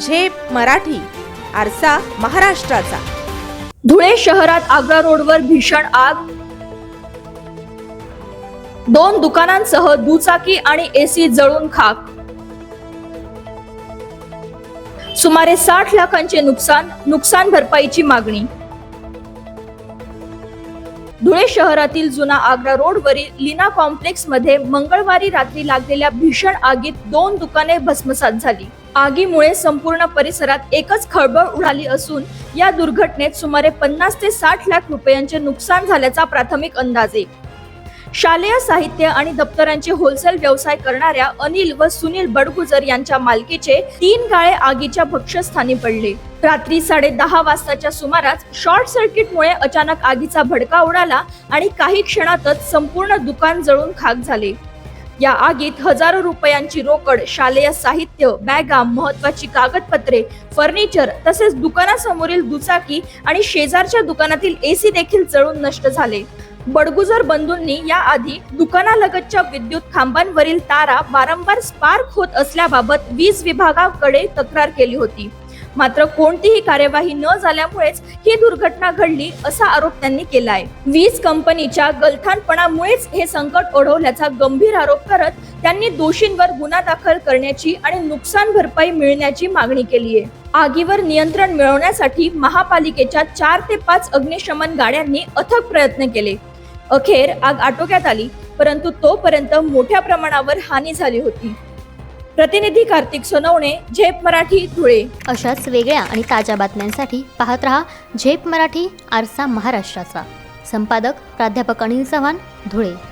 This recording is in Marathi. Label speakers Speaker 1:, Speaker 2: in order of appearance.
Speaker 1: झेप मराठी आरसा महाराष्ट्राचा.
Speaker 2: धुळे शहरात आग्रा रोडवर भीषण आग. दोन दुकानांसह दुचाकी आणि एसी जळून खाक. सुमारे साठ लाखांचे नुकसान नुकसान भरपाईची मागणी. धुळे शहरातील जुना आग्रा रोडवरील लीना कॉम्प्लेक्समध्ये मंगळवारी रात्री लागलेल्या भीषण आगीत दोन दुकाने भस्मसात झाली. आगीमुळे संपूर्ण परिसरात एकच खळबळ उडाली असून या दुर्घटनेत सुमारे पन्नास ते साठ लाख रुपयांचे नुकसान झाल्याचा प्राथमिक अंदाज आहे. शालेय साहित्य आणि दप्तरांचे होलसेल व्यवसाय करणाऱ्या अनिल व सुनील बडगुजर यांच्या मालकीचे तीन गाळे आगीच्या भक्ष्यस्थानी पडले. रात्री साडे दहा वाजताच्या सुमारास शॉर्ट सर्किटमुळे अचानक आगीचा भडका उडाला आणि काही क्षणातच संपूर्ण दुकान जळून खाक झाले. या आगीत हजारो रुपयांची रोकड शालेय साहित्य बॅगा महत्वाची कागदपत्रे फर्निचर तसेच दुकानासमोरील दुचाकी आणि शेजारच्या दुकानातील एसी देखील जळून नष्ट झाले. बडगुजर बंधूंनी याआधी दुकानालगतच्या विद्युत खांबांवरील तारा वारंवार स्पार्क होत असल्याबाबत वीज विभागाकडे तक्रार केली होती. मात्र कोणतीही कार्यवाही न झाल्यामुळेच ही दुर्घटना घडली असा आरोप त्यांनी केला आहे वीज कंपनीच्या गलथानपणामुळेच हे संकट ओढवल्याचा गंभीर आरोप करत त्यांनी दोषींवर गुन्हा दाखल करण्याची आणि नुकसान भरपाई मिळण्याची मागणी केली आहे आगीवर नियंत्रण मिळवण्यासाठी महापालिकेच्या चार ते पाच अग्निशमन गाड्यांनी अथक प्रयत्न केले. अखेर आग आटोक्यात आली परंतु तोपर्यंत मोठ्या प्रमाणावर हानी झाली होती. प्रतिनिधी कार्तिक सोनवणे झेप मराठी धुळे.
Speaker 3: अशाच वेगळ्या आणि ताज्या बातम्यांसाठी पाहत रहा झेप मराठी आरसा महाराष्ट्राचा. संपादक प्राध्यापक अनिल चव्हाण धुळे.